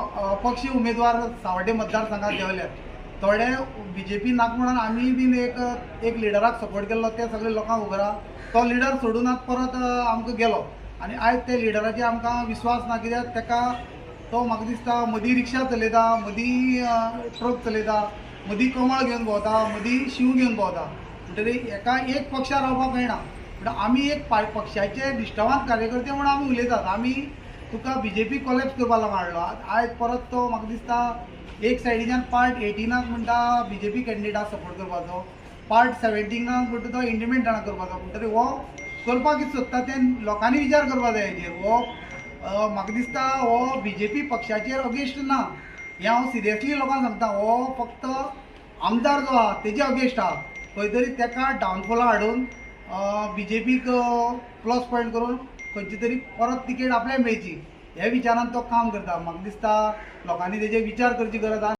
अपक्ष उमेदवार सावड्डे मतदारसंघात देवल्यात थोडे बी जे पी नाक म्हणून आमी बीन एक एक लिडराक सपोर्ट केल्लो ते सगळे लोकांक खबर तो लिडर सोडून परत आमकां गेलो. आनी आयज ते लिडराचेर आमकां विश्वास ना कित्याक? ताका तो म्हाका दिसता मदीं रिक्षा चलयता मदीं ट्रक चलयता मदीं कमळ घेवन भोंवता मदीं शिव घेवन भोंवता. म्हणटरी एका एक पक्षार रावपाक मेळना म्हणटा आमी एक पा- पक्षाचे निश्ठवान कार्यकर्ते म्हणून आमी उलयतात. आमी तुका बी जे पी कॉलेप्स करपा लागून हाडलो आयज परत तो म्हाका दिसता एक सायडीच्यान पार्ट एटिनाक म्हणटा बी जे पी कॅन्डिडेटाक सपोर्ट करपाचो. पार्ट सेव्हन्टीनाक म्हणटा तो इंडिपेंडंटाक करपाचो. म्हणटरी हो करपाक कितें सोदता तें लोकांनी विचार करपा जाय हेजेर हो म्हाका दिसता हो बी जे पी पक्षाचेर अगेन्स्ट ना. हें हांव सिरियसली लोकांक सांगता हो फक्त आमदार जो आहा तेजे अगेन्स्ट आहा. खंय तरी ताका डावनफॉला हाडून बी जे पीक प्लस पॉयंट करून खंयची तरी परत तिकेट आपल्याक मेळची हे विचारान तो काम करता. म्हाका दिसता लोकांनी तेजे विचार करची गरज आसा